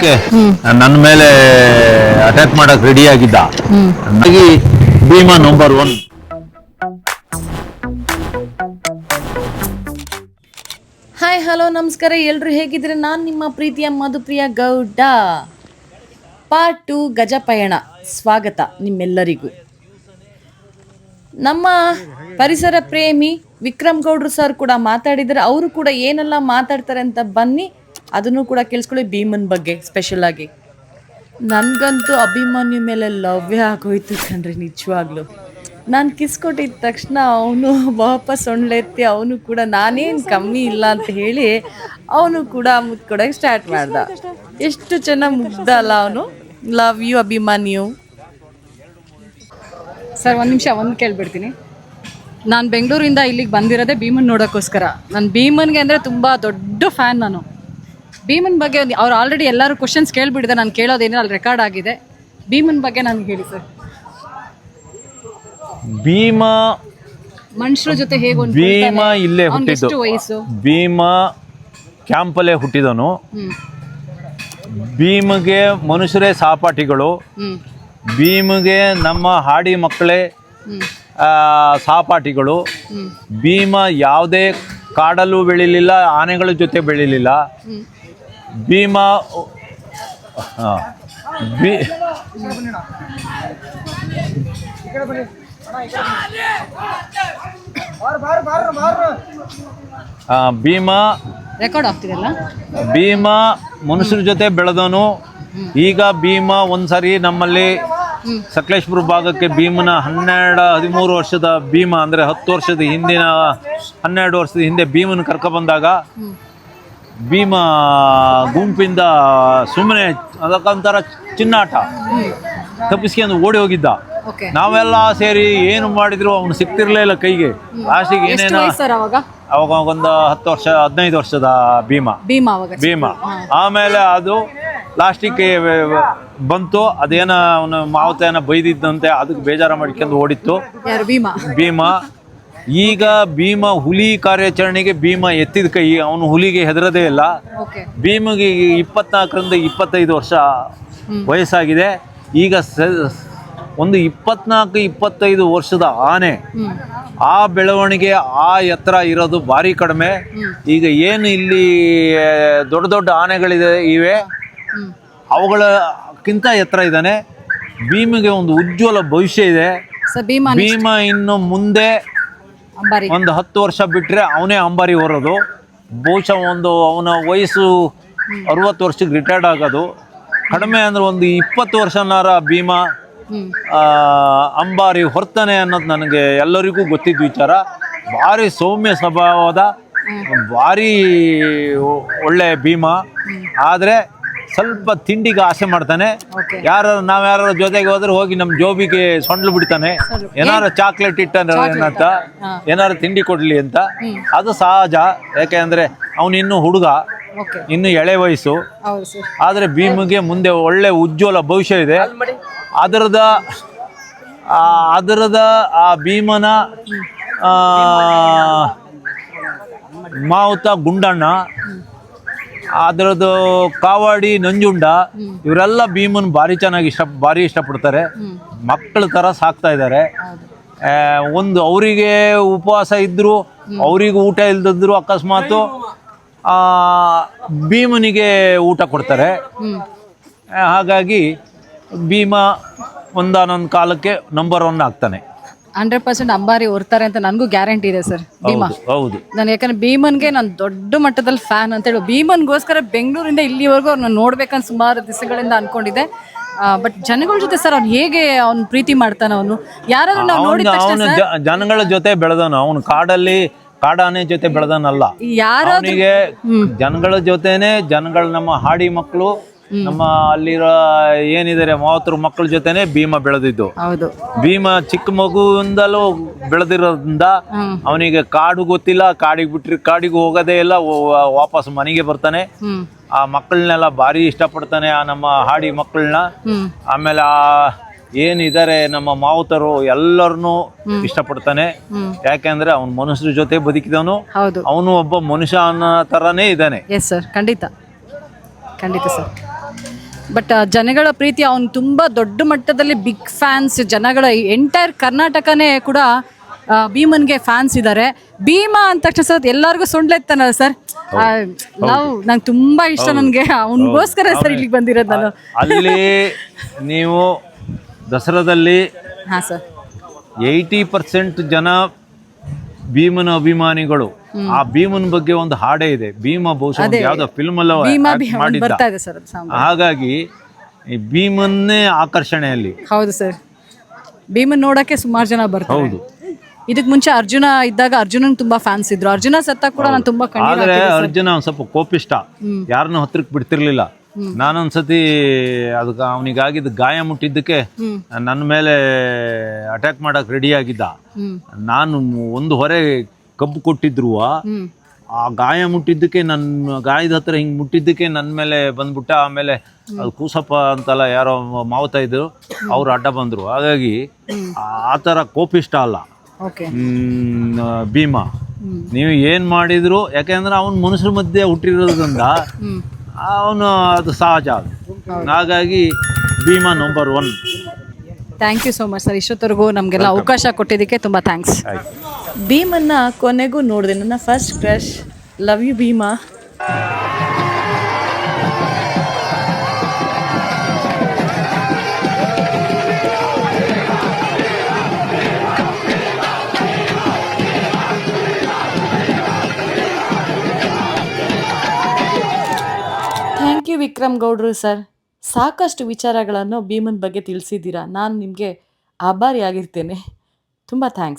ಅದಕ್ಕೆ ನನ್ನ ಮೇಲೆ ಅಟ್ಯಾಕ್ ಮಾಡಕ್ ರೆಡಿ ಆಗಿದ್ದ. Bhima number one hi hello ನಮಸ್ಕಾರ. ಎಲ್ರು ಹೇಗಿದ್ರೆ ನಾನು ನಿಮ್ಮ ಪ್ರೀತಿಯ ಮಧುಪ್ರಿಯ ಗೌಡ. ಪಾರ್ಟ್ ಟು ಗಜ ಪಯಣ. ಸ್ವಾಗತ ನಿಮ್ಮೆಲ್ಲರಿಗೂ. ನಮ್ಮ ಪರಿಸರ ಪ್ರೇಮಿ ವಿಕ್ರಮ್ ಗೌಡ್ರು ಸರ್ ಕೂಡ ಮಾತಾಡಿದರೆ ಅವರು ಕೂಡ ಏನೆಲ್ಲ ಮಾತಾಡ್ತಾರೆ ಅಂತ ಬನ್ನಿ. ಅದನ್ನು ಕೂಡ ಕೇಳಿಸ್ಕೊಳ್ಳಿ ಭೀಮನ್ ಬಗ್ಗೆ ಸ್ಪೆಷಲ್ ಆಗಿ. ನನಗಂತೂ ಅಭಿಮನ್ಯು ಮೇಲೆ ಲವ್ಯ ಆಗೋಯ್ತು ಕಣ್ರಿ, ನಿಜವಾಗ್ಲೂ. ನಾನು ಕಿಸ್ ಕೊಟ್ಟಿದ್ದ ತಕ್ಷಣ ಅವನು ವಾಪಸ್ ಒಣ್ಳೆತ್ತಿ ಅವನು ಕೂಡ ನಾನೇನು ಕಮ್ಮಿ ಇಲ್ಲ ಅಂತ ಹೇಳಿ ಅವನು ಕೂಡ ಮುತ್ಕೊಡೋಕೆ ಸ್ಟಾರ್ಟ್ ಮಾಡ್ದ. ಎಷ್ಟು ಚೆನ್ನಾಗಿ ಮುಗ್ದ ಅಲ್ಲ ಅವನು. Love you Abhimanyu. ಸರ್ ಒಂದು ನಿಮಿಷ, ಒಂದು ಕೇಳ್ಬಿಡ್ತೀನಿ. ನಾನು ಬೆಂಗಳೂರಿಂದ ಇಲ್ಲಿಗೆ ಬಂದಿರೋದೇ ಭೀಮನ್ ನೋಡೋಕ್ಕೋಸ್ಕರ ನಾನು ಭೀಮನ್ಗೆ ಅಂದರೆ ತುಂಬ ದೊಡ್ಡ ಫ್ಯಾನ್ ನಾನು. ಭೀಮನ್ ಬಗ್ಗೆ ಅವ್ರು ಆಲ್ರೆಡಿ ಎಲ್ಲರೂ ಕ್ವಶನ್ಸ್ ಕೇಳ್ಬಿಟ್ಟಿದೆ ನಾನು ಕೇಳೋದೇನೋ ಅಲ್ಲಿ ರೆಕಾರ್ಡ್ ಆಗಿದೆ. ಭೀಮನ್ ಬಗ್ಗೆ ನನಗೆ ಹೇಳಿ ಸರ್ ಭೀಮ ಮನುಷ್ಯರ ಜೊತೆ ಹೇಗೆ ಭೀಮ ಇಲ್ಲೇ ಹುಟ್ಟಿದ್ದು. ವಯಸ್ಸು? ಭೀಮ ಕ್ಯಾಂಪಲ್ಲೇ ಹುಟ್ಟಿದನು ಭೀಮಗೆ ಮನುಷ್ಯರೇ ಸಹಪಾಠಿಗಳು. ಭೀಮಗೆ ನಮ್ಮ ಹಾಡಿ ಮಕ್ಕಳೇ ಸಹಪಾಠಿಗಳು. ಭೀಮ ಯಾವುದೇ ಕಾಡಲ್ಲೂ ಬೆಳಿಲಿಲ್ಲ ಆನೆಗಳ ಜೊತೆ ಬೆಳಿಲಿಲ್ಲ. ಭೀಮ ಆ, ಭೀಮ ರೆಕಾರ್ಡ್ ಆಗ್ತಿದೆಲ್ಲ ಭೀಮ ಮನುಷ್ಯರ ಜೊತೆ ಬೆಳೆದವನು. ಈಗ ಭೀಮ ಒಂದ್ಸರಿ ನಮ್ಮಲ್ಲಿ ಸಕಲೇಶ್ಪುರ ಭಾಗಕ್ಕೆ ಭೀಮನ ಹನ್ನೆರಡು ಹದಿಮೂರು ವರ್ಷದ ಭೀಮ ಅಂದ್ರೆ ಹತ್ತು ವರ್ಷದ ಹಿಂದಿನ ಹನ್ನೆರಡು ವರ್ಷದ ಹಿಂದೆ ಭೀಮನ ಕರ್ಕೊಬಂದಾಗ ಭೀಮ ಗುಂಪಿಂದ ಸುಮ್ಮನೆ ಅದಕ್ಕಂತರ ಚಿನ್ನಾಟ ತಪ್ಪಿಸ್ಕೊಂಡು ಓಡಿ ಹೋಗಿದ್ದ. ನಾವೆಲ್ಲ ಸೇರಿ ಏನು ಮಾಡಿದ್ರು ಅವನು ಸಿಕ್ತಿರ್ಲೇ ಇಲ್ಲ ಕೈಗೆ. ಲಾಸ್ಟಿಗೆ ಏನೇನ ಅವಾಗ? ಒಂದು ಹತ್ತು ವರ್ಷ ಹದಿನೈದು ವರ್ಷದ ಭೀಮ. ಭೀಮ ಭೀಮ. ಆಮೇಲೆ ಅದು ಲಾಸ್ಟಿಗೆ ಬಂತು ಅದೇನ ಅವನ ಮಾವತೇನ ಬೈದಿದ್ದಂತೆ ಅದಕ್ಕೆ ಬೇಜಾರ ಮಾಡ್ಕೊಂಡು ಓಡಿತ್ತು. ಭೀಮ? ಭೀಮ. ಈಗ ಭೀಮ ಹುಲಿ ಕಾರ್ಯಾಚರಣೆಗೆ ಭೀಮ ಎತ್ತಿದ ಕೈ ಅವನು ಹುಲಿಗೆ ಹೆದರದೇ ಇಲ್ಲ. ಭೀಮಗೆ ಇಪ್ಪತ್ನಾಲ್ಕರಿಂದ ಇಪ್ಪತ್ತೈದು ವರ್ಷ ವಯಸ್ಸಾಗಿದೆ. ಈಗ ಒಂದು ಇಪ್ಪತ್ನಾಲ್ಕು ಇಪ್ಪತ್ತೈದು ವರ್ಷದ ಆನೆ ಆ ಬೆಳವಣಿಗೆ ಆ ಎತ್ತರ ಇರೋದು ಭಾರಿ ಕಡಿಮೆ. ಈಗ ಏನು ಇಲ್ಲಿ ದೊಡ್ಡ ದೊಡ್ಡ ಆನೆಗಳಿದೆ ಇವೆ. ಅವುಗಳಕ್ಕಿಂತ ಎತ್ತರ ಇದ್ದಾನೆ. ಭೀಮಿಗೆ ಒಂದು ಉಜ್ವಲ ಭವಿಷ್ಯ ಇದೆ. ಸರ್ ಭೀಮ ಭೀಮ ಇನ್ನು ಮುಂದೆ ಅಂಬಾರಿ. ಒಂದು ಹತ್ತು ವರ್ಷ ಬಿಟ್ಟರೆ ಅವನೇ ಅಂಬಾರಿ ಹೊರೋದು. ಬಹುಶಃ ಒಂದು ಅವನ ವಯಸ್ಸು ಅರವತ್ತು ವರ್ಷಕ್ಕೆ ರಿಟೈರ್ಡ್ ಆಗೋದು. ಕಡಿಮೆ ಅಂದ್ರೆ ಒಂದು ಇಪ್ಪತ್ತು ವರ್ಷನಾರ ಭೀಮ ಅಂಬಾರಿ ಹೊರ್ತಾನೆ ಅನ್ನೋದು ನನಗೆ ಎಲ್ಲರಿಗೂ ಗೊತ್ತಿದ್ದ ವಿಚಾರ. ಭಾರಿ ಸೌಮ್ಯ ಸ್ವಭಾವದ ಭಾರಿ ಒಳ್ಳೆ ಭೀಮ. ಆದರೆ ಸ್ವಲ್ಪ ತಿಂಡಿಗೆ ಆಸೆ ಮಾಡ್ತಾನೆ. ಯಾರ ನಾವ್ ಯಾರ ಜೊತೆಗೆ ಹೋದ್ರೆ ಹೋಗಿ ನಮ್ಮ ಜೋಬಿಗೆ ಸೊಂಡ್ಲು ಬಿಡ್ತಾನೆ. ಏನಾರ ಚಾಕ್ಲೇಟ್ ಇಟ್ಟಾನೆ ಏನಂತ? ಏನಾರ ತಿಂಡಿ ಕೊಡ್ಲಿ ಅಂತ. ಅದು ಸಹಜ. ಯಾಕೆಂದ್ರೆ ಅವನು ಇನ್ನು ಹುಡುಗ. ಇನ್ನು ಎಳೆ ವಯಸ್ಸು. ಆದ್ರೆ ಭೀಮಿಗೆ ಮುಂದೆ ಒಳ್ಳೆ ಉಜ್ವಲ ಭವಿಷ್ಯ ಇದೆ. ಅದರದ ಅದರದ ಆ ಭೀಮನ ಮಾವುತ ಗುಂಡಣ್ಣ ಅದರದ್ದು ಕಾವಾಡಿ ನಂಜುಂಡ ಇವರೆಲ್ಲ ಭೀಮನ್ ಭಾರಿ ಚೆನ್ನಾಗಿ ಇಷ್ಟ ಭಾರಿ ಇಷ್ಟಪಡ್ತಾರೆ. ಮಕ್ಕಳ ಥರ ಸಾಕ್ತಾ ಇದ್ದಾರೆ. ಒಂದು ಅವರಿಗೆ ಉಪವಾಸ ಇದ್ದರೂ ಅವರಿಗೆ ಊಟ ಇಲ್ದಿದ್ರು ಅಕಸ್ಮಾತು ಆ, ಭೀಮನಿಗೆ ಊಟ ಕೊಡ್ತಾರೆ. ಹಾಗಾಗಿ ಭೀಮ ಒಂದಾನೊಂದು ಕಾಲಕ್ಕೆ ನಂಬರ್ ಒನ್ ಆಗ್ತಾನೆ. ಹಂಡ್ರೆಡ್ ಪರ್ಸೆಂಟ್ ಅಂಬಾರಿ ಹೊರ್ತಾರೆ ಅಂತ ನನಗೂ ಗ್ಯಾರಂಟಿ ಇದೆ ಸರ್ ಭೀಮಾ. ಹೌದು ಹೌದು. ನಾನು ಯಾಕಂದ್ರೆ ಭೀಮನ್ಗೆ ನಾನು ದೊಡ್ಡ ಮಟ್ಟದಲ್ಲಿ ಫ್ಯಾನ್ ಅಂತ ಹೇಳಿ. ಭೀಮನ್ಗೋಸ್ಕರ ಬೆಂಗಳೂರಿಂದ ಇಲ್ಲಿವರೆಗೂ ಅವ್ರನ್ನ ನೋಡ್ಬೇಕಂತ ಸುಮಾರು ದಿವಸಗಳಿಂದ ಅನ್ಕೊಂಡಿದ್ದೆ. ಬಟ್ ಜನಗಳ ಜೊತೆ ಸರ್ ಅವ್ನು ಹೇಗೆ ಅವ್ನು ಪ್ರೀತಿ ಮಾಡ್ತಾನೆ ಅವನು? ಯಾರಾದ್ರೂ ನಾವು ನೋಡಿದ ಅವನು ತಕ್ಷಣ ಅವನು ಜನಗಳ ಜೊತೆ ಬೆಳೆದವನು. ಅವನು ಕಾಡಲ್ಲಿ ಕಾಡಾನೆ ಜೊತೆ ಬೆಳೆದನಲ್ಲ ಯಾರಿಗೆ ಅವನಿಗೆ ಜನಗಳ ಜೊತೆನೆ ಜನಗಳ ನಮ್ಮ ಹಾಡಿ ಮಕ್ಕಳು ನಮ್ಮ ಅಲ್ಲಿರೋ ಏನಿದಾರೆ ಮೂವತ್ತರ ಮಕ್ಕಳ ಜೊತೆನೆ ಭೀಮ ಬೆಳೆದಿದ್ದು. ಹೌದು. ಭೀಮ ಚಿಕ್ಕ ಮಗುವಿಂದಲೂ ಬೆಳೆದಿರೋದ್ರಿಂದ ಅವನಿಗೆ ಕಾಡು ಗೊತ್ತಿಲ್ಲ ಕಾಡಿಗೆ ಬಿಟ್ರಿ ಕಾಡಿಗೆ ಹೋಗೋದೇ ಇಲ್ಲ ವಾಪಸ್ ಮನೆಗೆ ಬರ್ತಾನೆ. ಆ ಮಕ್ಕಳನ್ನೆಲ್ಲ ಭಾರಿ ಇಷ್ಟಪಡ್ತಾನೆ ಆ ನಮ್ಮ ಹಾಡಿ ಮಕ್ಕಳನ್ನ. ಆಮೇಲೆ ಆ ಏನಿದ್ದಾರೆ ನಮ್ಮ ಮಾವುತರು ಎಲ್ಲರನ್ನೂ ಇಷ್ಟಪಡ್ತಾನೆ. ಯಾಕೆಂದ್ರೆ ಅವನು ಮನುಷ್ಯರ ಜೊತೆ ಬದುಕಿದವನು. ಅವನು ಒಬ್ಬ ಮನುಷ್ಯ ಅನ್ನೋ ತರಾನೇ ಇದ್ದಾನೆ. ಎಸ್ ಸರ್ ಖಂಡಿತ. ಖಂಡಿತ ಸರ್ ಬಟ್ ಜನಗಳ ಪ್ರೀತಿ ಅವನು ತುಂಬ ದೊಡ್ಡ ಮಟ್ಟದಲ್ಲಿ ಬಿಗ್ ಫ್ಯಾನ್ಸ್ ಜನಗಳ ಎಂಟೈರ್ ಕರ್ನಾಟಕನೇ ಕೂಡ ಭೀಮನ್ಗೆ ಫ್ಯಾನ್ಸ್ ಇದ್ದಾರೆ ಭೀಮಾ ಅಂತ ತಕ್ಷಣ ಸರ್ ಎಲ್ಲರಿಗೂ ಸೊಂಡ್ಲೆತ್ತಾನಲ್ಲ ಸರ್? ನಾವು ನಂಗೆ ತುಂಬಾ ಇಷ್ಟ ನನಗೆ. ಅವನಿಗೋಸ್ಕರ ಸರ್ ಇಲ್ಲಿಗೆ ಬಂದಿರೋದು ನಾನು ಅಲ್ಲಿ ನೀವು ದಸರಾದಲ್ಲಿ ಹಾಂ ಸರ್. ಏಯ್ಟಿ ಪರ್ಸೆಂಟ್ ಜನ ಭೀಮನ ಅಭಿಮಾನಿಗಳು. ಆ ಭೀಮನ ಬಗ್ಗೆ ಒಂದು ಹಾಡೇ ಇದೆ. ಭೀಮ ಬಹುಶಃ ಯಾವ್ದು ಫಿಲ್ಮ್ ಅಲ್ಲ ಮಾಡಿದ್ದ. ಹಾಗಾಗಿ ಈ ಭೀಮನ್ನೇ ಆಕರ್ಷಣೆ ಅಲ್ಲಿ ಹೌದು ಸರ್. ಭೀಮನ್ ನೋಡಕ್ಕೆ ಸುಮಾರು ಜನ ಬರ್ತಾರೆ. ಹೌದು. ಇದಕ್ ಮುಂಚೆ ಅರ್ಜುನ ಇದ್ದಾಗ ಅರ್ಜುನನ್ ತುಂಬಾ ಫ್ಯಾನ್ಸ್ ಇದ್ರು. ಅರ್ಜುನ ಸತ್ತ ಕೂಡ ನಾನು ತುಂಬಾ ಆದ್ರೆ ಅರ್ಜುನ ಒಂದ್ ಸ್ವಲ್ಪ ಕೋಪಿಷ್ಟ. ಯಾರನ್ನ ಹತ್ರಕ್ಕೆ ಬಿಡ್ತಿರ್ಲಿಲ್ಲ. ನಾನೊಂದ್ಸತಿ ಅದಕ್ಕೆ ಅವನಿಗಾಗಿದ್ದ ಗಾಯ ಮುಟ್ಟಿದ್ದಕ್ಕೆ ನನ್ನ ಮೇಲೆ ಅಟ್ಯಾಕ್ ಮಾಡಕ್ ರೆಡಿ ಆಗಿದ್ದ. ನಾನು ಒಂದು ಹೊರೆ ಕಬ್ಬು ಕೊಟ್ಟಿದ್ರು ಆ ಗಾಯ ಮುಟ್ಟಿದ್ದಕ್ಕೆ ನನ್ನ ಗಾಯದ ಹತ್ರ ಹಿಂಗ್ ಮುಟ್ಟಿದ್ದಕ್ಕೆ ನನ್ನ ಮೇಲೆ ಬಂದ್ಬಿಟ್ಟ ಆಮೇಲೆ ಅದು ಕೂಸಪ್ಪ ಅಂತಲ್ಲ ಯಾರೋ ಮಾವತ ಇದ್ರು ಅವ್ರು ಅಡ್ಡ ಬಂದ್ರು. ಹಾಗಾಗಿ ಆ ಥರ ಕೋಪಿಷ್ಟ ಅಲ್ಲ. ಭೀಮ. ನೀವು ಏನ್ ಮಾಡಿದ್ರು ಯಾಕೆಂದ್ರೆ ಅವನ್ ಮನುಷ್ಯರ ಮಧ್ಯೆ ಹುಟ್ಟಿರೋದ್ರಿಂದ ಅವನು ಅದು ಸಹಜ ಅದು. ಹಾಗಾಗಿ Bhima number one thank you so much sir ಇಷ್ಟೊತ್ತರೆಗೂ ನಮಗೆಲ್ಲ ಅವಕಾಶ ಕೊಟ್ಟಿದ್ದಕ್ಕೆ ತುಂಬ ಥ್ಯಾಂಕ್ಸ್ ಭೀಮನ್ನ ಕೊನೆಗೂ ನೋಡಿದೆ ನನ್ನ first crush love you Bhima. Vikram ಗೌಡ್ರು ಸರ್ ಸಾಕಷ್ಟು ವಿಚಾರಗಳನ್ನು ಭೀಮನ್ ಬಗ್ಗೆ ತಿಳಿಸಿದ್ದೀರಾ. ನಾನು ನಿಮಗೆ ಆಭಾರಿಯಾಗಿರ್ತೇನೆ. ತುಂಬ ಥ್ಯಾಂಕ್ಸ್